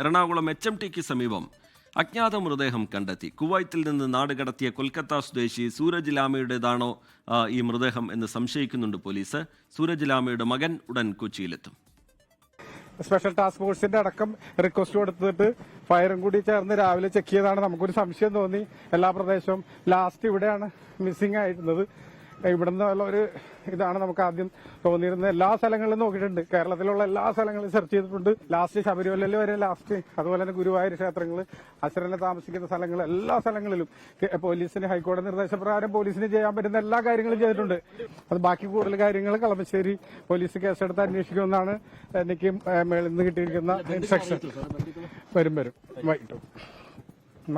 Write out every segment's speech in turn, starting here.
Ernakulam H M tick സമീപം അജ്ഞാത മൃതദേഹം കണ്ടെത്തി. കുവൈത്തിൽ നിന്ന് നാട് കടത്തിയ കൊൽക്കത്ത സ്വദേശി സൂരജ് ലാമയുടേതാണോ ഈ മൃതദേഹം എന്ന് സംശയിക്കുന്നുണ്ട് പോലീസ്. സൂരജ് ലാമയുടെ മകൻ ഉടൻ കൊച്ചിയിലെത്തും. സ്പെഷ്യൽ ടാസ്ക് ഫോഴ്സിന്റെ അടക്കം റിക്വസ്റ്റ് കൊടുത്തിട്ട് ഫയറും കൂടി ചേർന്ന് രാവിലെ ചെക്ക് ചെയ്താണ് നമുക്കൊരു സംശയം തോന്നി. എല്ലാ പ്രദേശവും ലാസ്റ്റ് ഇവിടെയാണ് മിസ്സിംഗ് ആയിരുന്നത്. ഇവിടുന്ന് ഒരു ഇതാണ് നമുക്ക് ആദ്യം തോന്നിയിരുന്നത്. എല്ലാ സ്ഥലങ്ങളിലും നോക്കിയിട്ടുണ്ട്. കേരളത്തിലുള്ള എല്ലാ സ്ഥലങ്ങളും സെർച്ച് ചെയ്തിട്ടുണ്ട്. ലാസ്റ്റ് ശബരിമലയിൽ വരെ ലാസ്റ്റ് അതുപോലെ തന്നെ ഗുരുവായൂർ ക്ഷേത്രങ്ങൾ അശ്വരനെ താമസിക്കുന്ന സ്ഥലങ്ങൾ എല്ലാ സ്ഥലങ്ങളിലും. പോലീസിന് ഹൈക്കോടതി നിർദ്ദേശപ്രകാരം പോലീസിന് ചെയ്യാൻ പറ്റുന്ന എല്ലാ കാര്യങ്ങളും ചെയ്തിട്ടുണ്ട്. അത് ബാക്കി കൂടുതൽ കാര്യങ്ങൾ കളമശ്ശേരി പോലീസ് കേസെടുത്ത് അന്വേഷിക്കുമെന്നാണ് എനിക്ക് മേളിൽ നിന്ന് കിട്ടിയിരിക്കുന്ന ഇൻസ്ട്രക്ഷൻ വരും വരും. വൈകിട്ട്.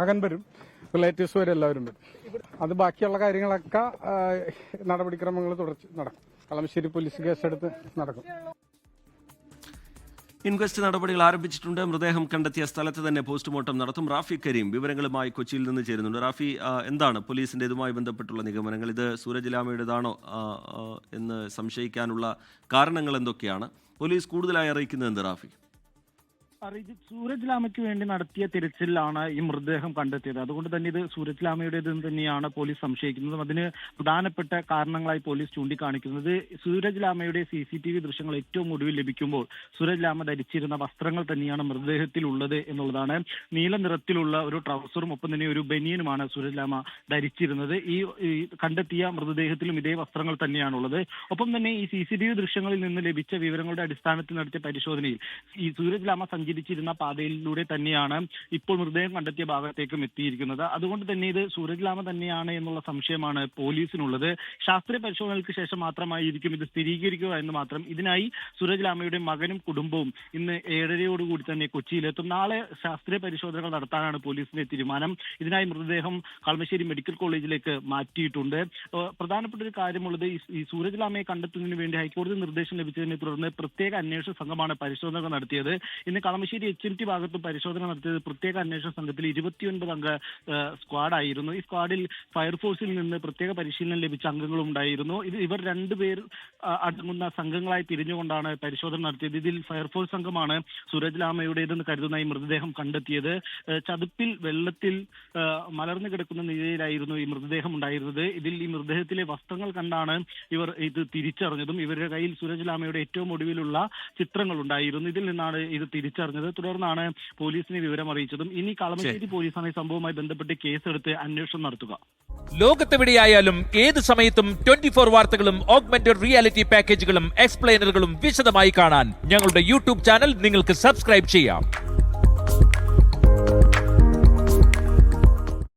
മകൻ വരും. റിലേറ്റീവ്സ് വരെ എല്ലാവരും വരും അത് ബാക്കിയുള്ള കാര്യങ്ങളൊക്കെ നടപടിക്രമങ്ങൾ തുടർച്ച് നടക്കും. കളമശ്ശേരി പോലീസ് കേസെടുത്ത് നടക്കും. ഇൻക്വസ്റ്റ് നടപടികൾ ആരംഭിച്ചിട്ടുണ്ട്. മൃതദേഹം കണ്ടെത്തിയ സ്ഥലത്ത് തന്നെ പോസ്റ്റ്മോർട്ടം നടത്തും. റാഫി കരീം വിവരങ്ങളുമായി കൊച്ചിയിൽ നിന്ന് ചേരുന്നുണ്ട്. റാഫി എന്താണ് പോലീസിന്റെ ഇതുമായി ബന്ധപ്പെട്ടുള്ള നിഗമനങ്ങൾ? ഇത് സൂരജ് ലാമയുടേതാണോ എന്ന് സംശയിക്കാനുള്ള കാരണങ്ങൾ എന്തൊക്കെയാണ്? പോലീസ് കൂടുതലായി അറിയിക്കുന്നത് എന്ത് റാഫി? അറിയിച്ച് സൂരജ് ലാമയ്ക്ക് വേണ്ടി നടത്തിയ തിരച്ചിലാണ് ഈ മൃതദേഹം കണ്ടെത്തിയത്. അതുകൊണ്ട് തന്നെ ഇത് സൂരജ് ലാമയുടേത് തന്നെയാണ് പോലീസ് സംശയിക്കുന്നതും. അതിന് പ്രധാനപ്പെട്ട കാരണങ്ങളായി പോലീസ് ചൂണ്ടിക്കാണിക്കുന്നത്. സൂരജ് ലാമയുടെ സി സി ടി വി ദൃശ്യങ്ങൾ ഏറ്റവും ഒടുവിൽ ലഭിക്കുമ്പോൾ സൂരജ് ലാമ ധരിച്ചിരുന്ന വസ്ത്രങ്ങൾ തന്നെയാണ് മൃതദേഹത്തിൽ ഉള്ളത് എന്നുള്ളതാണ്. നീല നിറത്തിലുള്ള ഒരു ട്രൗസറും ഒപ്പം തന്നെ ഒരു ബനിയനുമാണ് സൂരജ് ലാമ ധരിച്ചിരുന്നത്. ഈ കണ്ടെത്തിയ മൃതദേഹത്തിലും ഇതേ വസ്ത്രങ്ങൾ തന്നെയാണുള്ളത്. ഒപ്പം തന്നെ ഈ സി സി ടി വി ദൃശ്യങ്ങളിൽ നിന്ന് ലഭിച്ച വിവരങ്ങളുടെ അടിസ്ഥാനത്തിൽ നടത്തിയ പരിശോധനയിൽ ഈ സൂരജ് ലാമ സഞ്ചരിച്ചിരുന്ന പാതയിലൂടെ തന്നെയാണ് ഇപ്പോൾ മൃതദേഹം കണ്ടെത്തിയ ഭാഗത്തേക്കും എത്തിയിരിക്കുന്നത്. അതുകൊണ്ട് തന്നെ ഇത് സൂരജ് ലാമ തന്നെയാണ് എന്നുള്ള സംശയമാണ് പോലീസിനുള്ളത്. ശാസ്ത്രീയ പരിശോധനകൾക്ക് ശേഷം മാത്രമായിരിക്കും ഇത് സ്ഥിരീകരിക്കുക എന്ന് മാത്രം. ഇതിനായി സൂരജ് ലാമയുടെ മകനും കുടുംബവും ഇന്ന് ഏഴരയോടുകൂടി തന്നെ കൊച്ചിയിലെത്തും. നാളെ ശാസ്ത്രീയ പരിശോധനകൾ നടത്താനാണ് പോലീസിന്റെ തീരുമാനം. ഇതിനായി മൃതദേഹം കളമശ്ശേരി മെഡിക്കൽ കോളേജിലേക്ക് മാറ്റിയിട്ടുണ്ട്. പ്രധാനപ്പെട്ട ഒരു കാര്യമുള്ളത് ഈ- സൂരജ് ലാമയെ കണ്ടെത്തുന്നതിന് വേണ്ടി ഹൈക്കോടതി നിർദ്ദേശം ലഭിച്ചതിനെ തുടർന്ന് പ്രത്യേക അന്വേഷണ സംഘമാണ് പരിശോധനകൾ നടത്തിയത്. ഇന്ന് കളമശ്ശേരി എച്ച് എം ടി ഭാഗത്തും പരിശോധന നടത്തിയത് പ്രത്യേക അന്വേഷണ സംഘത്തിൽ ഇരുപത്തിയൊൻപത് അംഗ സ്ക്വാഡായിരുന്നു. ഈ സ്ക്വാഡിൽ ഫയർഫോഴ്സിൽ നിന്ന് പ്രത്യേക പരിശീലനം ലഭിച്ച അംഗങ്ങളും ഉണ്ടായിരുന്നു. ഇത് ഇവർ രണ്ടുപേർ അടങ്ങുന്ന സംഘങ്ങളായി തിരിഞ്ഞുകൊണ്ടാണ് പരിശോധന നടത്തിയത്. ഇതിൽ ഫയർഫോഴ്സ് സംഘമാണ് സുരജ് ലാമയുടേതെന്ന് കരുതുന്ന ഈ മൃതദേഹം കണ്ടെത്തിയത്. ചതുപ്പിൽ വെള്ളത്തിൽ മലർന്നു കിടക്കുന്ന നിലയിലായിരുന്നു ഈ മൃതദേഹം ഉണ്ടായിരുന്നത്. ഇതിൽ ഈ മൃതദേഹത്തിലെ വസ്ത്രങ്ങൾ കണ്ടാണ് ഇവർ ഇത് തിരിച്ചറിഞ്ഞതും. ഇവരുടെ കയ്യിൽ സുരജ് ലാമയുടെ ഏറ്റവും ഒടുവിലുള്ള ചിത്രങ്ങൾ ഉണ്ടായിരുന്നു. ഇതിൽ നിന്നാണ് ഇത് തിരിച്ചറിഞ്ഞത്. തുടർന്നാണ് പോലീസിനെ വിവരം അറിയിച്ചതും. ഇനി കളമശ്ശേരി പോലീസാണ് ഈ സംഭവവുമായി ബന്ധപ്പെട്ട് കേസെടുത്ത് അന്വേഷണം നടത്തുക. ലോകത്തെവിടെയായാലും ഏത് സമയത്തും ട്വന്റി ഫോർ വാർത്തകളും ഓഗ്മെന്റഡ് റിയാലിറ്റി പാക്കേജുകളും എക്സ്പ്ലെയിനറുകളും വിശദമായി കാണാൻ ഞങ്ങളുടെ യൂട്യൂബ് ചാനൽ നിങ്ങൾക്ക് സബ്സ്ക്രൈബ് ചെയ്യാം.